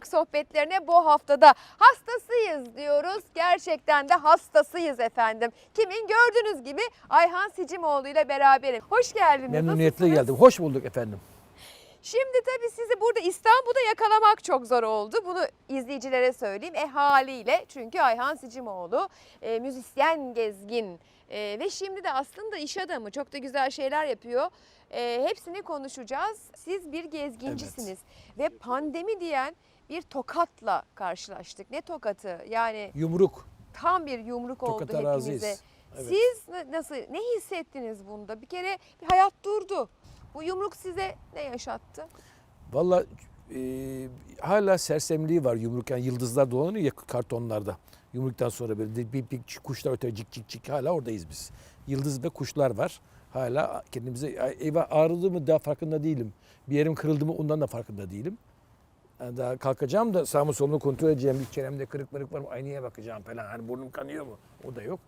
bank sohbetlerine bu haftada hastasıyız diyoruz. Gerçekten de hastasıyız efendim. Kimin gördüğünüz gibi Ayhan Sicimoğlu ile beraberim. Hoş geldiniz. Memnuniyetle nasılsınız? geldim. Hoş bulduk efendim. Şimdi tabii sizi burada İstanbul'da yakalamak çok zor oldu. Bunu izleyicilere söyleyeyim. E haliyle çünkü Ayhan Sicimoğlu e, müzisyen gezgin e, ve şimdi de aslında iş adamı çok da güzel şeyler yapıyor. E, hepsini konuşacağız. Siz bir gezgincisiniz ve pandemi diyen bir tokatla karşılaştık. Ne tokatı? Yani Yumruk. tam bir yumruk oldu Tokata hepimize. Evet. Siz na- nasıl ne hissettiniz bunda? Bir kere bir hayat durdu. Bu yumruk size ne yaşattı? Valla e, hala sersemliği var yumruk. Yani yıldızlar dolanıyor ya kartonlarda. Yumruktan sonra böyle bir, bir, bir kuşlar öteye cik cik cik hala oradayız biz. Yıldız ve kuşlar var. Hala kendimize "Ay, eyvah ağrıdı mı daha farkında değilim. Bir yerim kırıldı mı ondan da farkında değilim. Yani daha kalkacağım da sağımı solumu kontrol edeceğim. Bir çenemde kırık mırık var mı? Aynaya bakacağım falan. Hani burnum kanıyor mu? O da yok.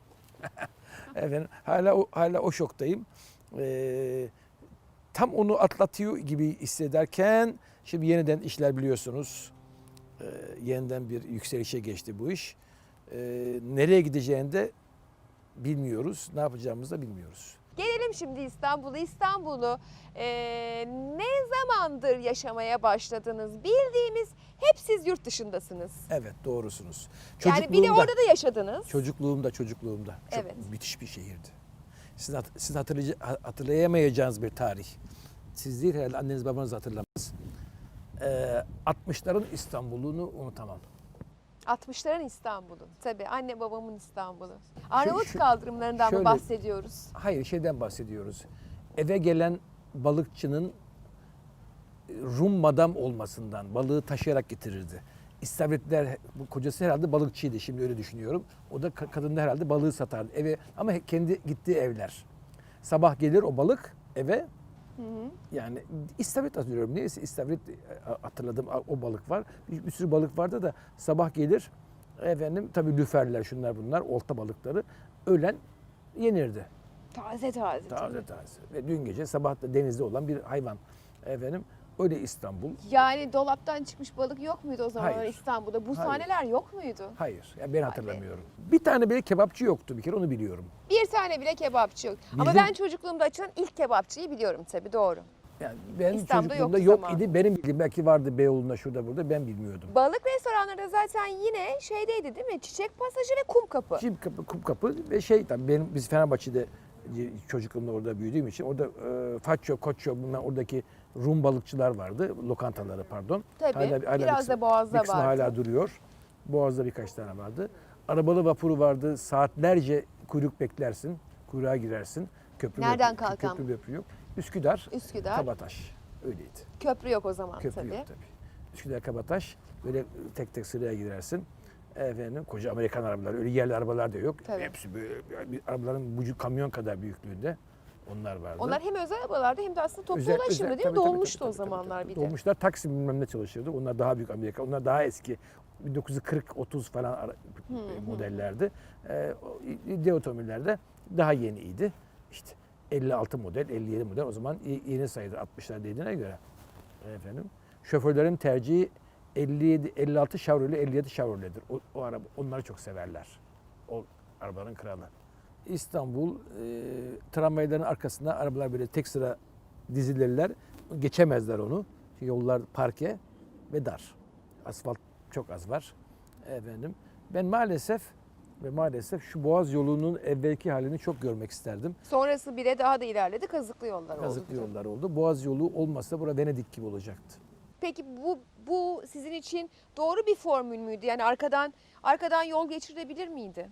Efendim hala hala o şoktayım. Ee, tam onu atlatıyor gibi hissederken şimdi yeniden işler biliyorsunuz. Ee, yeniden bir yükselişe geçti bu iş. Ee, nereye gideceğini de bilmiyoruz. Ne yapacağımızı da bilmiyoruz. Gelelim şimdi İstanbul'a. İstanbul'u eee, ne zamandır yaşamaya başladınız? Bildiğimiz hep siz yurt dışındasınız. Evet doğrusunuz. Yani bir de orada da yaşadınız. Çocukluğumda çocukluğumda. Çok Evet. müthiş bir şehirdi. Hat- hatırlayıcı- ha- hatırlayamayacağınız bir tarih. Siz değil herhalde anneniz babanız hatırlamaz. Ee, 60'ların İstanbul'unu unutamam. 60'ların İstanbul'u. Tabii anne babamın İstanbul'u. Arnavut şu- kaldırımlarından mı şöyle- bahsediyoruz? Hayır şeyden bahsediyoruz. Eve gelen balıkçının e, Rum madam olmasından balığı taşıyarak getirirdi. İstavritler, bu kocası herhalde balıkçıydı şimdi öyle düşünüyorum. O da ka- kadın da herhalde balığı satardı eve ama kendi gittiği evler. Sabah gelir o balık eve yani istavrit hatırlıyorum. Neyse istavrit e, hatırladım o balık var. Bir, bir sürü balık vardı da sabah gelir efendim tabii lüferler şunlar bunlar olta balıkları ölen yenirdi. Taze taze. Taze taze. Ve dün gece sabah da denizde olan bir hayvan. Efendim öyle İstanbul. Yani dolaptan çıkmış balık yok muydu o zamanlar Hayır. İstanbul'da? Bu Hayır. sahneler yok muydu? Hayır. Yani ben hatırlamıyorum. Bir tane bile kebapçı yoktu bir kere onu biliyorum. Bir tane bile kebapçı yok. Ama ben çocukluğumda açılan ilk kebapçıyı biliyorum tabii doğru. Yani ben İstanbul'da çocukluğumda yoktu yok idi. Benim bildiğim belki vardı Beyoğlu'nda şurada burada ben bilmiyordum. Balık restoranları zaten yine şeydeydi değil mi? Çiçek pasajı ve kum kapı. Çim kapı, kum kapı ve şey tabii benim biz Fenerbahçe'de çocukluğumda orada büyüdüğüm için orada e, Faccio, Coccio bunlar oradaki Rum balıkçılar vardı. Lokantaları pardon. Tabii, bir biraz kısmı- da Boğaz'da vardı. hala duruyor. Boğaz'da birkaç tane vardı. Arabalı vapuru vardı. Saatlerce kuyruk beklersin. Kuyruğa girersin. Köprü Nereden köprü- kalkan? Köprü, köprü yok. Üsküdar, Üsküdar. Kabataş. Öyleydi. Köprü yok o zaman Köprü tabii. yok tabii. Üsküdar, Kabataş. Böyle tek tek sıraya girersin. Efendim koca Amerikan arabalar, öyle yerli arabalar da yok. Tabii. Hepsi böyle bir arabaların bucu kamyon kadar büyüklüğünde. Onlar vardı. Onlar hem özel arabalarda hem de aslında toplu Özel- ulaşımda özel- değil mi? tabii, tabii, Dolmuştu tabii, o tabii, tabii, zamanlar tabii. bir de. Dolmuşlar Taksim bilmem ne çalışıyordu. Onlar daha büyük Amerika. Onlar daha eski. 1940-30 falan ara- modellerdi. Ee, o D otomobillerde daha yeniydi. İşte 56 model, 57 model o zaman yeni sayılır 60'lar dediğine göre. Efendim. Şoförlerin tercihi 57 56 Chevrolet 57 Chevrolet'dir. O, o araba onları çok severler. O arabaların kralı. İstanbul e, tramvayların arkasında arabalar böyle tek sıra dizilirler. Geçemezler onu. Çünkü yollar parke ve dar. Asfalt çok az var. Efendim. Ben maalesef ve maalesef şu Boğaz yolunun evvelki halini çok görmek isterdim. Sonrası bire daha da ilerledi. Kazıklı yollar oldu. Kazıklı yollar oldu. Boğaz yolu olmasa bura Venedik gibi olacaktı. Peki bu bu sizin için doğru bir formül müydü? Yani arkadan arkadan yol geçirebilir miydi?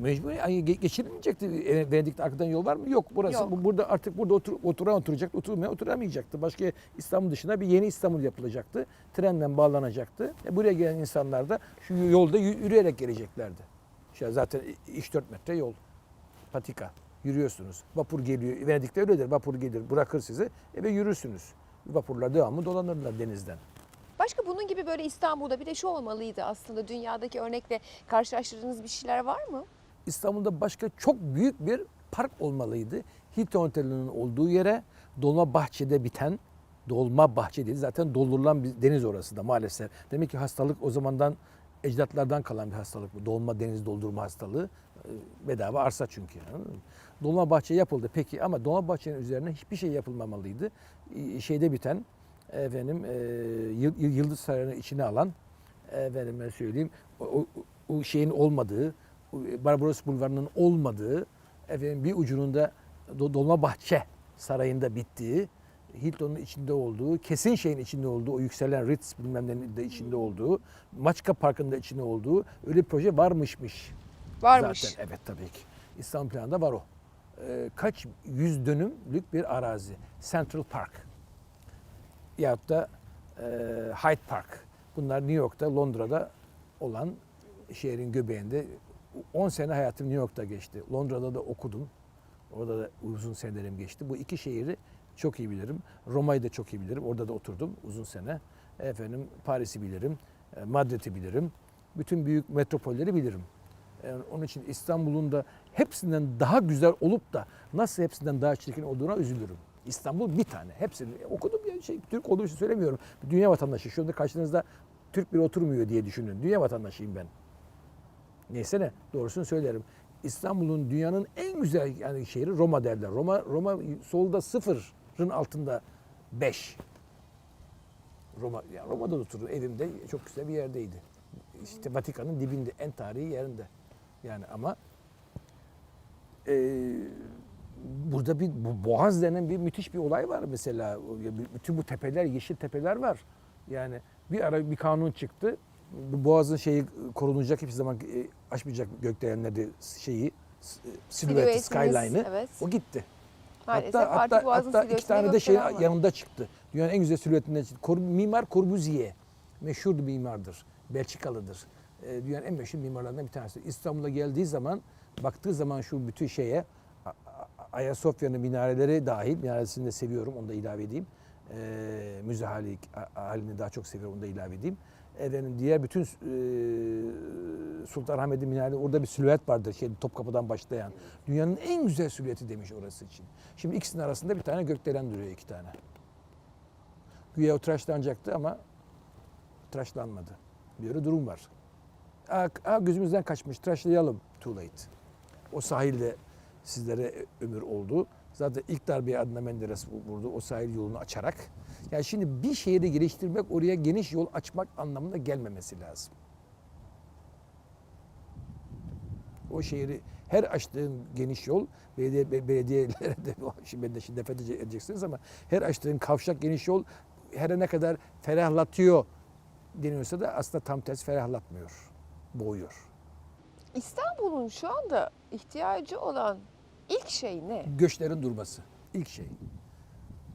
Mecbur yani ge- geçirilmeyecekti. E, Venedik'te arkadan yol var mı? Yok. Burası Yok. bu- burada artık burada otur, oturan oturacak, oturmayan oturamayacaktı. Başka İstanbul dışında bir yeni İstanbul yapılacaktı. Trenle bağlanacaktı. E, buraya gelen insanlar da şu yolda yü- yürüyerek geleceklerdi. İşte zaten 3-4 metre yol. Patika. Yürüyorsunuz. Vapur geliyor. Venedik'te öyledir. Vapur gelir, bırakır sizi e, ve yürürsünüz. Vapurlar devamlı dolanırlar denizden. Başka bunun gibi böyle İstanbul'da bir de şu olmalıydı aslında dünyadaki örnekle karşılaştırdığınız bir şeyler var mı? İstanbul'da başka çok büyük bir park olmalıydı. Hilton Oteli'nin olduğu yere Dolmabahçe'de biten dolma bahçe değil. Zaten doldurulan bir deniz orası da maalesef. Demek ki hastalık o zamandan ecdatlardan kalan bir hastalık bu. Dolma deniz doldurma hastalığı. Ee, Bedava arsa çünkü. Dolma bahçe yapıldı peki ama dolma bahçenin üzerine hiçbir şey yapılmamalıydı. Şeyde biten efendim e, Yıl- Yıl- Yıldız Sarayı'nı içine alan efendim ben söyleyeyim o, o, o şeyin olmadığı Barbaros Bulvarı'nın olmadığı efendim bir ucunun da Do- Dolmabahçe Sarayı'nda bittiği Hilton'un içinde olduğu, kesin şeyin içinde olduğu, o yükselen Ritz bilmem nenin de içinde olduğu, Maçka Parkı'nda içinde olduğu öyle bir proje varmışmış. Varmış. Zaten evet tabii ki. İstanbul planında var o. Ee, kaç yüz dönümlük bir arazi. Central Park. Yahut da e, Hyde Park. Bunlar New York'ta, Londra'da olan şehrin göbeğinde. 10 sene hayatım New York'ta geçti. Londra'da da okudum. Orada da uzun senelerim geçti. Bu iki şehri çok iyi bilirim. Roma'yı da çok iyi bilirim. Orada da oturdum uzun sene. Efendim Paris'i bilirim. e, Madrid'i bilirim. Bütün büyük metropolleri bilirim. Yani onun için İstanbul'un da hepsinden daha güzel olup da nasıl hepsinden daha çirkin olduğuna üzülürüm. İstanbul bir tane. Hepsini okudum ya şey Türk olduğum için söylemiyorum. Dünya vatandaşı. Şu anda karşınızda Türk biri oturmuyor diye düşünün. Dünya vatandaşıyım ben. Neyse ne doğrusunu söylerim. İstanbul'un dünyanın en güzel yani şehri Roma derler. Roma Roma solda sıfırın altında beş. Roma ya Roma'da oturur evimde çok güzel bir yerdeydi. İşte Vatikan'ın dibinde en tarihi yerinde. Yani ama eee, burada bir bu Boğaz denen bir müthiş bir olay var mesela. Bütün bu tepeler yeşil tepeler var. Yani bir ara bir kanun çıktı. Boğaz'ın şeyi korunacak hiçbir zaman e, aşmayacak gökdelenleri şeyi e, silüeti skyline'ı. Evet. o gitti. Maalesef hatta artık hatta, Boğaz'ın hatta iki tane de şey var. yanında çıktı. Dünyanın en güzel silüetinden çıktı. Kor- Mimar Corbusier. Meşhur bir mimardır. Belçikalıdır. Ee, dünyanın en meşhur mimarlarından bir tanesi. İstanbul'a geldiği zaman baktığı zaman şu bütün şeye Ayasofya'nın minareleri dahil, minaresini de seviyorum onu da ilave edeyim. Ee, müze hali, halini daha çok seviyorum onu da ilave edeyim. Efendim diğer bütün e, Sultanahmet'in minareleri orada bir silüet vardır şey Topkapı'dan başlayan. Dünyanın en güzel silüeti demiş orası için. Şimdi ikisinin arasında bir tane gökdelen duruyor iki tane. Güya o tıraşlanacaktı ama tıraşlanmadı. Bir öyle durum var. Aa, aa, gözümüzden kaçmış tıraşlayalım. Too late. O sahilde sizlere ömür oldu. Zaten ilk darbeyi Adnan Menderes vurdu o sahil yolunu açarak. Yani şimdi bir şehri geliştirmek oraya geniş yol açmak anlamında gelmemesi lazım. O şehri her açtığın geniş yol belediye, be- belediyelere de şimdi ben de şimdi ede- edeceksiniz ama her açtığın kavşak geniş yol her ne kadar ferahlatıyor deniyorsa da aslında tam tersi ferahlatmıyor. Boğuyor. İstanbul'un şu anda ihtiyacı olan ilk şey ne? Göçlerin durması. ilk şey.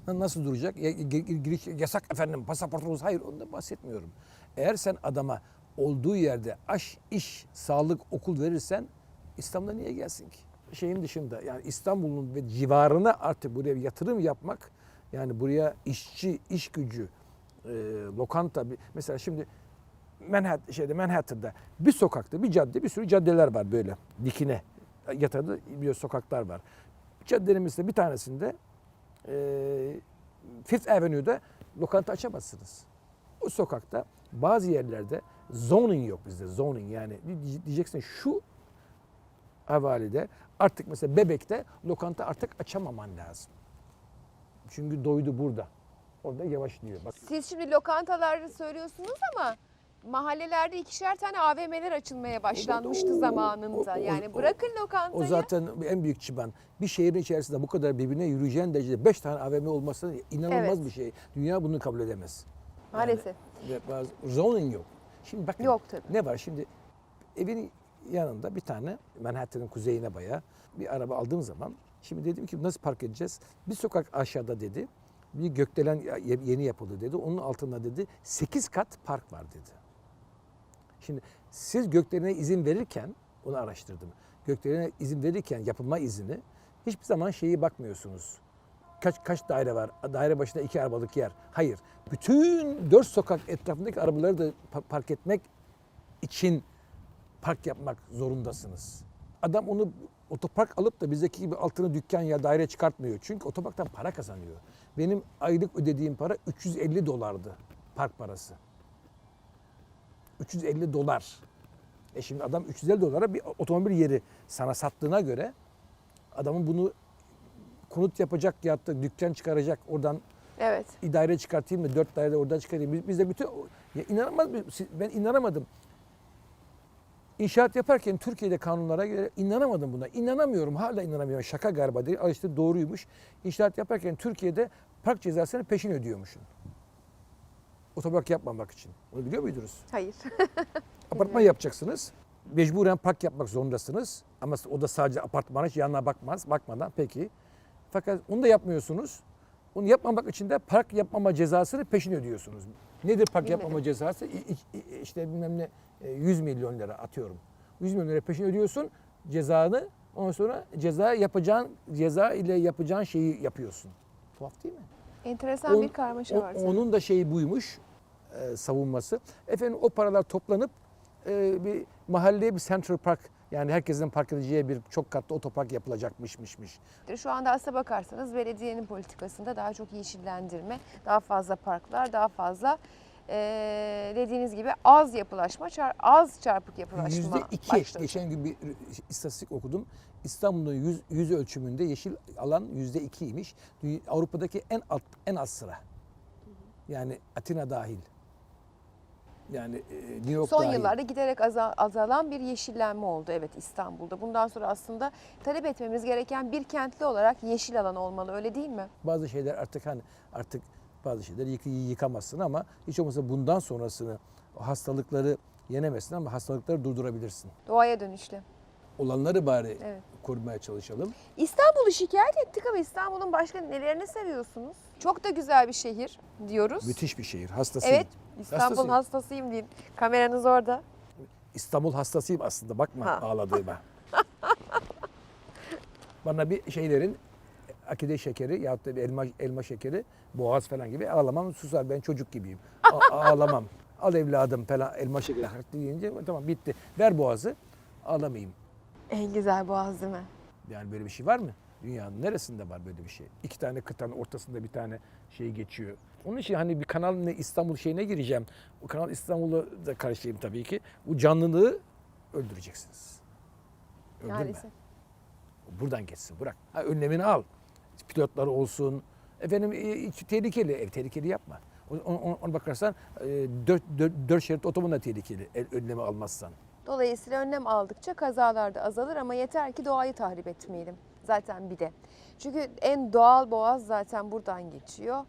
Na- Nasıl duracak? Giriş yasak efendim pasaportunuz. Hayır ondan bahsetmiyorum. Eğer sen adama olduğu yerde aş, iş, sağlık, okul verirsen İstanbul'a niye gelsin ki? Şeyin dışında yani İstanbul'un ve civarına artık buraya yatırım yapmak yani buraya işçi, iş gücü, e, lokanta mesela şimdi Manhattan, şeyde Manhattan'da bir sokakta bir cadde bir sürü caddeler var böyle dikine yatadı bir sokaklar var. Caddelerimizde bir tanesinde e, Fifth Avenue'da lokanta açamazsınız. O sokakta bazı yerlerde zoning yok bizde zoning yani Diye- diyeceksin şu havalede artık mesela Bebek'te lokanta artık açamaman lazım. Çünkü doydu burada. Orada yavaşlıyor. Bak Siz şimdi lokantaları söylüyorsunuz ama mahallelerde ikişer tane AVM'ler açılmaya başlanmıştı zamanında. Yani bırakın lokantayı. O zaten en büyük çıban. Bir şehrin içerisinde bu kadar birbirine yürüyeceğin derecede 5 tane AVM olması inanılmaz Evet. bir şey. Dünya bunu kabul edemez. Maalesef. Ve bazı zoning yok. Şimdi bakın Yok tabii. ne var şimdi evin yanında bir tane Manhattan'ın kuzeyine baya bir araba aldığım zaman şimdi dedim ki nasıl park edeceğiz? Bir sokak aşağıda dedi. Bir gökdelen ye- yeni yapıldı dedi. Onun altında dedi 8 kat park var dedi. Şimdi siz gökdelene izin verirken onu araştırdım. Gökdelene izin verirken yapılma izni hiçbir zaman şeyi bakmıyorsunuz. Kaç kaç daire var? Daire başına iki arabalık yer. Hayır. Bütün dört sokak etrafındaki arabaları da pa- park etmek için park yapmak zorundasınız. Adam onu otopark alıp da bizdeki gibi altını dükkan ya daire çıkartmıyor. Çünkü otoparktan para kazanıyor. Benim aylık ödediğim para 350 dolardı park parası. 350 dolar. E şimdi adam 350 dolara bir otomobil yeri sana sattığına göre adamın bunu konut yapacak ya da dükkan çıkaracak oradan Evet. daire çıkartayım mı? Dört daire oradan çıkarayım. Biz, biz de bütün ya inanılmaz bir- ben inanamadım. İnşaat yaparken Türkiye'de kanunlara göre inanamadım buna. İnanamıyorum. Hala inanamıyorum. Şaka galiba değil. Aa işte doğruymuş. İnşaat yaparken Türkiye'de park cezasını peşin ödüyormuşsun. Otopark yapmamak için. Bunu biliyor muydunuz? Hayır. Apartman yapacaksınız. Mecburen park yapmak zorundasınız. Ama o da sadece apartmana hiç yanına bakmaz. Bakmadan peki. Fakat onu da yapmıyorsunuz. Onu yapmamak için de park yapmama cezasını peşin ödüyorsunuz. Nedir park Bilmedim. yapmama cezası? İşte bilmem ne e, 100 milyon lira atıyorum. 100 milyon lira peşin ödüyorsun cezanı. Ondan sonra ceza yapacağın ceza ile yapacağın şeyi yapıyorsun. Tuhaf değil mi? Enteresan On- bir karmaşa var. Onun da şeyi buymuş e, savunması. Efendim o paralar toplanıp e, bir mahalleye bir Central Park yani herkesin park edeceği bir çok katlı otopark yapılacakmışmışmış. Şu anda aslına bakarsanız belediyenin politikasında daha çok yeşillendirme, daha fazla parklar, daha fazla eee, dediğiniz gibi az yapılaşma, az çarpık yapılaşma Yüzde iki. başladı. Geçen gün bir istatistik okudum. İstanbul'un yüz, yüz ölçümünde yeşil alan yüzde ikiymiş. Avrupa'daki en alt, en az sıra. Yani Atina dahil. Yani e, New York Son dahil. yıllarda giderek aza- azalan bir yeşillenme oldu evet İstanbul'da. Bundan sonra aslında talep etmemiz gereken bir kentli olarak yeşil alan olmalı öyle değil mi? Bazı şeyler artık hani artık bazı şeyleri yık, yıkamazsın ama hiç olmazsa bundan sonrasını hastalıkları yenemezsin ama hastalıkları durdurabilirsin. Doğaya dönüşle. Olanları bari Evet. korumaya çalışalım. İstanbul'u şikayet ettik ama İstanbul'un başka nelerini seviyorsunuz? Çok da güzel bir şehir diyoruz. Müthiş bir şehir. Hastasıyım. Evet İstanbul'un Hastasıyım. hastasıyım deyin. Kameranız orada. İstanbul hastasıyım aslında. Bakma Ha. ağladığıma. Bana bir şeylerin akide şekeri yahut da bir elma, elma şekeri, boğaz falan gibi ağlamam susar. Ben çocuk gibiyim. A- ağlamam. Al evladım falan elma şekeri deyince tamam bitti. Ver boğazı ağlamayayım. En güzel boğaz değil mi? Yani böyle bir şey var mı? Dünyanın neresinde var böyle bir şey? İki tane kıtanın ortasında bir tane şey geçiyor. Onun için hani bir kanal ne İstanbul şeyine gireceğim. O kanal İstanbul'u da karşılayayım tabii ki. Bu canlılığı öldüreceksiniz. Öldürme. Maalesef. Buradan geçsin bırak. Ha, önlemini al. Pilotları olsun. Efendim e, tehlikeli. Ev tehlikeli yapma. Ona, ona, ona bakarsan e, dört, dört, dört şerit otoban da tehlikeli. El, önlemi almazsan. Dolayısıyla önlem aldıkça kazalar da azalır ama yeter ki doğayı tahrip etmeyelim. Zaten bir de. Çünkü en doğal boğaz zaten buradan geçiyor.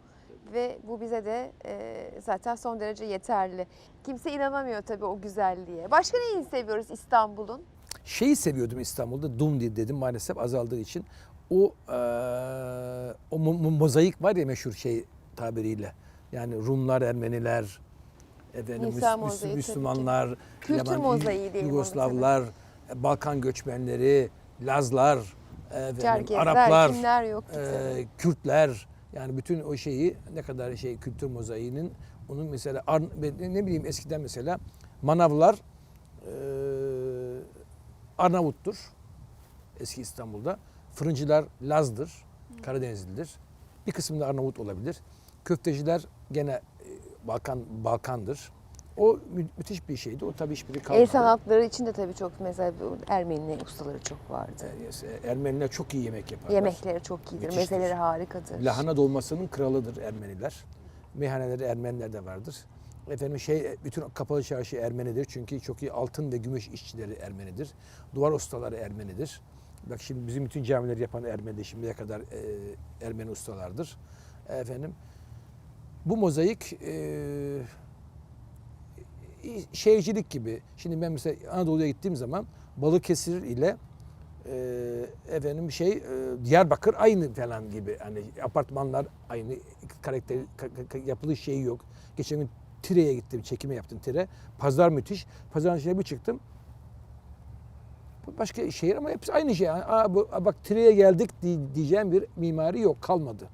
Ve bu bize de e, zaten son derece yeterli. Kimse inanamıyor tabii o güzelliğe. Başka neyi seviyoruz İstanbul'un? Şeyi seviyordum İstanbul'da. Dumdi dedim maalesef azaldığı için. O eee, o mo- mo- mozaik var ya meşhur şey tabiriyle. Yani Rumlar, Ermeniler, efendim, Müs- mozaiği. Müslümanlar, Kültür Yugoslavlar, Balkan göçmenleri, Lazlar, efendim, Cerkezler, Araplar, tabii. Kürtler yani bütün o şeyi ne kadar şey kültür mozaiğinin onun mesela ne bileyim eskiden mesela manavlar eee Arnavuttur eski İstanbul'da. Fırıncılar Laz'dır, Karadenizlidir. Bir kısmı da Arnavut olabilir. Köfteciler gene e, Balkan Balkan'dır. O mü- müthiş bir şeydi. O tabii hiçbiri kalmadı. El sanatları için de tabii çok mesela Ermeni ustaları çok vardı. Ee, Ermeniler çok iyi yemek yaparlar. Yemekleri çok iyidir, Müthiştir. mezeleri harikadır. Lahana dolmasının kralıdır Ermeniler. Meyhaneleri Ermeniler de vardır. Efendim şey bütün kapalı çarşı Ermenidir çünkü çok iyi altın ve gümüş işçileri Ermenidir. Duvar ustaları Ermenidir. Bak şimdi bizim bütün camileri yapan Ermeni şimdiye kadar e, Ermeni ustalardır. Efendim bu mozaik e, şehircilik gibi. Şimdi ben mesela Anadolu'ya gittiğim zaman Balıkesir ile e, efendim şey e, Diyarbakır aynı falan gibi. Hani apartmanlar aynı karakter ka- ka- yapılış şeyi yok. Geçen gün Tire'ye gittim, çekime yaptım Tire. Pazar müthiş. Pazarın içine bir çıktım. Başka şehir ama hepsi aynı şey. Aa, bu, bak Tire'ye geldik di- diyeceğim bir mimari yok, kalmadı.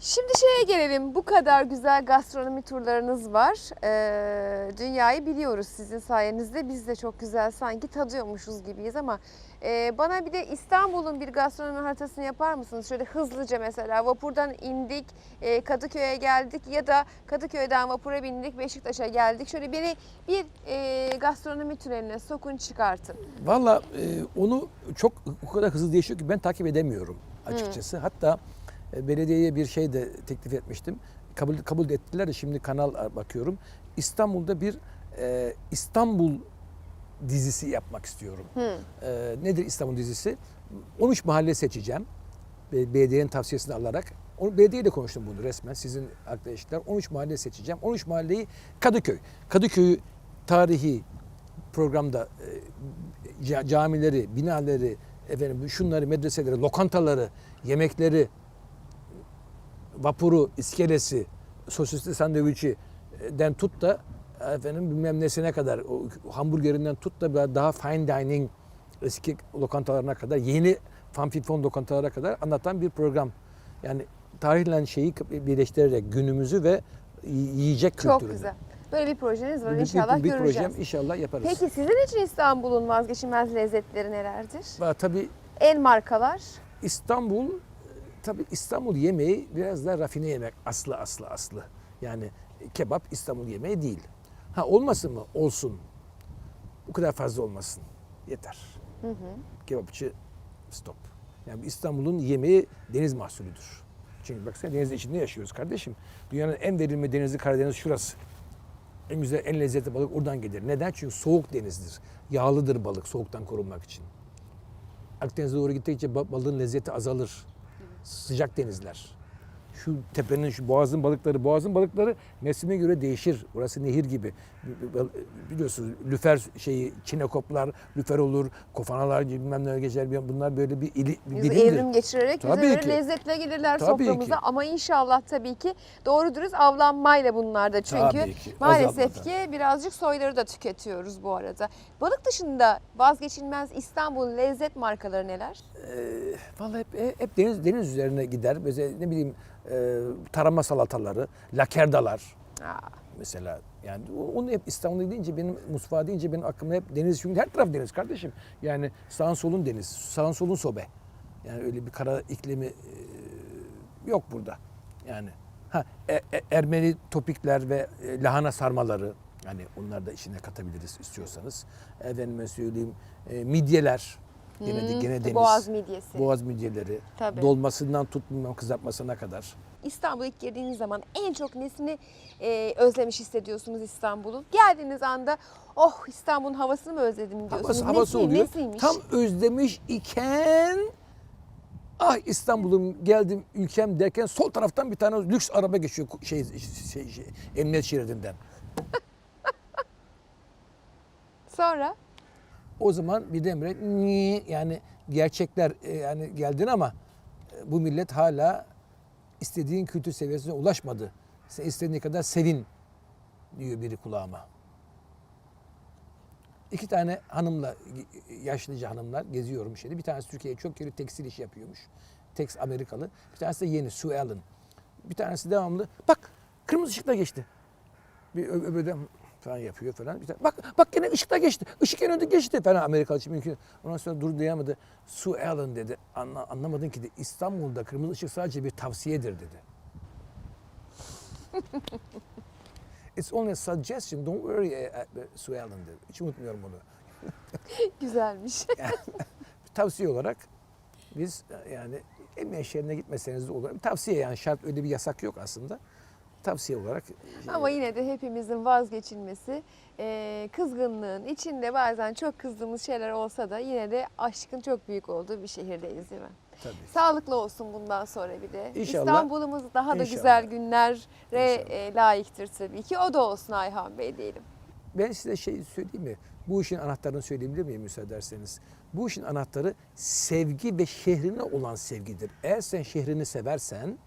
Şimdi şeye gelelim. Bu kadar güzel gastronomi turlarınız var. Ee, dünyayı biliyoruz sizin sayenizde. Biz de çok güzel sanki tadıyormuşuz gibiyiz ama e, bana bir de İstanbul'un bir gastronomi haritasını yapar mısınız? Şöyle hızlıca mesela vapurdan indik, e, Kadıköy'e geldik ya da Kadıköy'den vapura bindik, Beşiktaş'a geldik. Şöyle beni bir e, gastronomi tüneline sokun çıkartın. Valla e, onu çok o kadar hızlı değişiyor ki ben takip edemiyorum açıkçası. Hatta e, belediyeye bir şey de teklif etmiştim. Kabul kabul ettiler de şimdi kanal bakıyorum. İstanbul'da bir e, İstanbul dizisi yapmak istiyorum. E, nedir İstanbul dizisi? 13 mahalle seçeceğim. Be- Belediyenin tavsiyesini alarak. Belediyeyle konuştum bunu resmen sizin arkadaşlar. 13 mahalle seçeceğim. 13 mahalleyi Kadıköy. Kadıköy'ü tarihi programda e, ca- camileri, binaları, efendim şunları, medreseleri, lokantaları, yemekleri, vapuru, iskelesi, sosisli sandviçi den tut da efendim bilmem nesine kadar o hamburgerinden tut da daha fine dining eski lokantalarına kadar yeni fanfifon lokantalara kadar anlatan bir program. Yani tarihle şeyi birleştirerek günümüzü ve yiyecek Çok kültürünü. güzel. Böyle bir projeniz var Bir- bir- inşallah göreceğiz. projem inşallah yaparız. Peki sizin için İstanbul'un vazgeçilmez lezzetleri nelerdir? Tabii En markalar? İstanbul tabii İstanbul yemeği biraz daha rafine yemek aslı aslı aslı. Yani kebap İstanbul yemeği değil. Ha olmasın mı? Olsun. Bu kadar fazla olmasın. Yeter. Kebapçı stop. Yani İstanbul'un yemeği deniz mahsulüdür. Çünkü baksana denizin içinde yaşıyoruz kardeşim. Dünyanın en verimli denizi Karadeniz şurası. En güzel, en lezzetli balık oradan gelir. Neden? Çünkü soğuk denizdir. Yağlıdır balık soğuktan korunmak için. Akdeniz'e doğru gittikçe ba- balığın lezzeti azalır. Sıcak denizler. Şu tepenin, şu boğazın balıkları, boğazın balıkları mevsime göre değişir. Burası nehir gibi. Biliyorsunuz lüfer şeyi, çinekoplar, lüfer olur, kofanalar bilmem ne geçer. Bunlar böyle bir, ili, bir bilimdir. evrim geçirerek Tabii bize ki. lezzetle gelirler Tabii soframıza ki. ama inşallah tabii ki doğru dürüst avlanmayla bunlar da çünkü ki, maalesef azalmadan. ki birazcık soyları da tüketiyoruz bu arada. Balık dışında vazgeçilmez İstanbul'un lezzet markaları neler? Ee, vallahi hep, hep deniz deniz üzerine gider. Mesela ne bileyim e, tarama salataları, lakerdalar Aa, mesela. Yani onu hep İstanbul'a deyince benim mutfağa deyince benim aklıma hep deniz çünkü her taraf deniz kardeşim. Yani sağın solun deniz, sağın solun sobe. Yani öyle bir kara iklimi e, yok burada. Yani ha e- e- Ermeni topikler ve e, lahana sarmaları yani onları da içine katabiliriz istiyorsanız. Efendime söyleyeyim e, midyeler gene de hmm, gene deniz. Boğaz midyesi. Boğaz midyeleri. Tabii. Dolmasından tut bilmem kızartmasına kadar. İstanbul'a ilk girdiğiniz zaman en çok nesini e, özlemiş hissediyorsunuz İstanbul'un? Geldiğiniz anda oh İstanbul'un havasını mı özledim diyorsunuz? Havası, havası Nesi- oluyor. Nesiymiş? Tam özlemiş iken ah İstanbul'um geldim ülkem derken sol taraftan bir tane lüks araba geçiyor şey, şey, şey emniyet şeridinden. Sonra? O zaman birdenbire "Niye?" yani gerçekler e, yani geldin ama e, bu millet hala istediğin kültür seviyesine ulaşmadı. Sen istediğin kadar sevin diyor biri kulağıma. İki tane hanımla, yaşlıca hanımlar geziyorum şeyde. Bir tanesi Türkiye'ye çok geri tekstil işi yapıyormuş. Tex Amerikalı. Bir tanesi de yeni Sue Allen. Bir tanesi devamlı bak kırmızı ışıkta geçti. Bir ö- öbürü de falan yapıyor falan. Tane, bak bak gene ışıkta geçti. Işık en önde geçti falan Amerikalı için mümkün. Ondan sonra dur diyemedi. Sue Allen dedi. Anla, anlamadın ki de İstanbul'da kırmızı ışık sadece bir tavsiyedir dedi. It's only a suggestion. Don't worry uh, uh, Sue Allen dedi. Hiç unutmuyorum onu. Güzelmiş. Bir tavsiye olarak biz e, yani emniyet şehrine gitmeseniz de olur. Tavsiye yani şart öyle bir yasak yok aslında. Tavsiye olarak e, Ama yine de hepimizin vazgeçilmesi e, kızgınlığın içinde bazen çok kızdığımız şeyler olsa da yine de aşkın çok büyük olduğu bir şehirdeyiz değil mi? tabii. Sağlıklı olsun bundan sonra bir de. İnşallah. İstanbul'umuz daha da İnşallah. güzel günlere İnşallah. e, layıktır tabii ki. O da olsun Ayhan Bey diyelim. Ben size şey söyleyeyim mi? Bu işin anahtarını söyleyebilir miyim müsaade ederseniz? Bu işin anahtarı sevgi ve şehrine olan sevgidir. Eğer sen şehrini seversen,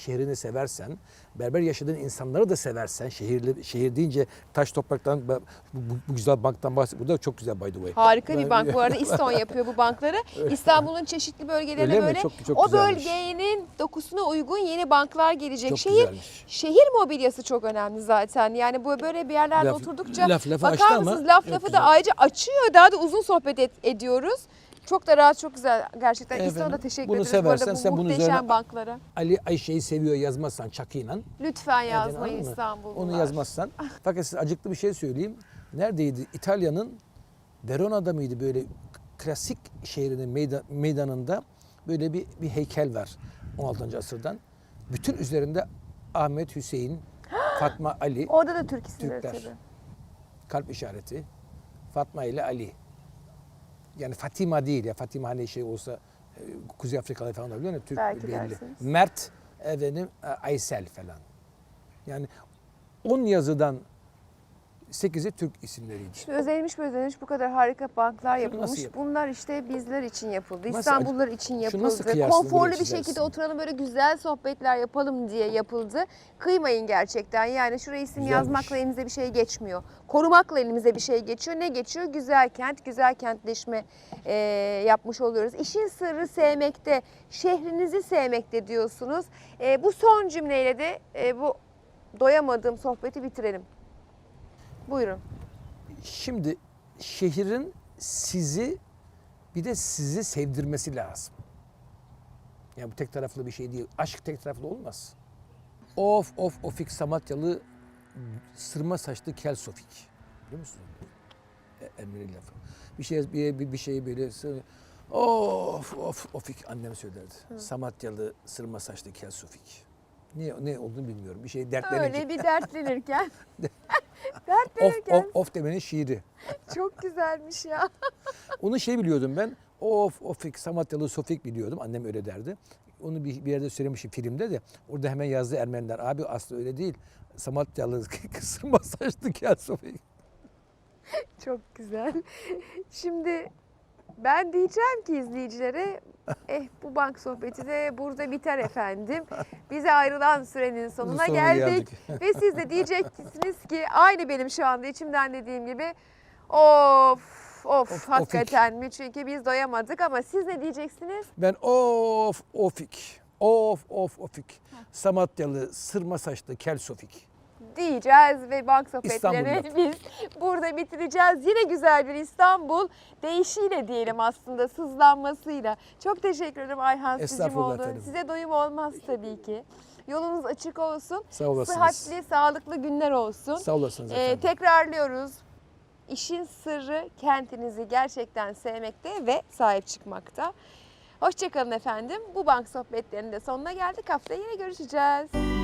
şehrini seversen, berber yaşadığın insanları da seversen, şehirli, şehir deyince taş topraktan bu, bu, bu güzel banktan bahsediyor. Bu da çok güzel by the way. Harika bir bank bu arada. İston yapıyor bu bankları. İstanbul'un çeşitli bölgelerine Öyle böyle Çok- çok o güzelmiş. bölgenin dokusuna uygun yeni banklar gelecek. Çok şehir güzelmiş. şehir mobilyası çok önemli zaten. Yani bu böyle bir yerlerde Laf- oturdukça laf lafı bakar açtı ama mısınız laf lafı da güzel. ayrıca açıyor. Daha da uzun sohbet et- ediyoruz. Çok da rahat, çok güzel gerçekten. İston'a da teşekkür bunu ederiz bu arada seversen bu sen muhteşem üzerine- banklara. Ali Ayşe'yi seviyor yazmazsan çakıyla. Lütfen yazmayın anladın mı? İstanbul. Onu yazmazsan. Fakat size acıklı bir şey söyleyeyim. Neredeydi? İtalya'nın Verona'da mıydı böyle klasik şehrinin meyda- meydanında böyle bir, bir heykel var 16. asırdan. Bütün üzerinde Ahmet Hüseyin, Fatma Ali, Orada da Türk isimleri Türkler. tabii. kalp işareti. Fatma ile Ali. Yani Fatima değil ya. Fatima hani şey olsa e, Kuzey Afrikalı falan olabilir mi? Türk Belki belli. dersiniz. Mert, efendim e, Aysel falan. Yani 10 yazıdan 8'i Türk isimleriydi. Şimdi özenilmiş mi özenilmiş bu kadar harika banklar Şunu yapılmış. nasıl Bunlar işte bizler için yapıldı. Nasıl İstanbullular için yapıldı. nasıl Konforlu bir şekilde oturalım böyle güzel sohbetler yapalım diye yapıldı. Kıymayın gerçekten. Yani şuraya isim Güzelmiş. yazmakla elinize bir şey geçmiyor. Korumakla elimize bir şey geçiyor. Ne geçiyor? Güzel kent, güzel kentleşme e, yapmış oluyoruz. İşin sırrı sevmekte, şehrinizi sevmekte diyorsunuz. E, bu son cümleyle de e, bu doyamadığım sohbeti bitirelim. Buyurun. Şimdi şehrin sizi bir de sizi sevdirmesi lazım. Yani bu tek taraflı bir şey değil. Aşk tek taraflı olmaz. Of of ofik Samatyalı sırma saçlı kel sofik. Biliyor musun? E, Emre'nin lafı. Bir şey bir, bir, bir şey böyle of of ofik annem söylerdi. Samatyalı sırma saçlı kel sofik. Ne ne olduğunu bilmiyorum. Bir şey dertlenince. Öyle bir dertlenirken. Of of of demenin şiiri. çok güzelmiş ya. Onu şey biliyordum ben. Of ofik Samatyalı sofik biliyordum. Annem öyle derdi. Onu bir, bir yerde söylemişim filmde de. Orada hemen yazdı Ermeniler. Abi aslı öyle değil. Samatyalı kısırma saçlı kel sofik. Çok güzel. Şimdi ben diyeceğim ki izleyicilere eh bu bank sohbeti de burada biter efendim. Bize ayrılan sürenin sonuna Sonuna geldik. Ve siz de diyeceksiniz ki aynı benim şu anda içimden dediğim gibi of of, Of, hakikaten mi? Çünkü biz doyamadık ama siz ne diyeceksiniz? Ben of ofik. Of of ofik. Samatyalı sırma saçlı kel sofik. Diyeceğiz ve bank sohbetlerini biz burada bitireceğiz. Yine güzel bir İstanbul deyişiyle diyelim aslında sızlanmasıyla. Çok teşekkür ederim Ayhan Sicimoğlu. Size doyum olmaz tabii ki. Yolunuz açık olsun. Sağ olasınız. Sıhhatli, sağlıklı günler olsun. Sağ olasınız Ee, efendim. tekrarlıyoruz. İşin sırrı kentinizi gerçekten sevmekte ve sahip çıkmakta. Hoşçakalın efendim. Bu bank sohbetlerinin de sonuna geldik. Haftaya yine görüşeceğiz.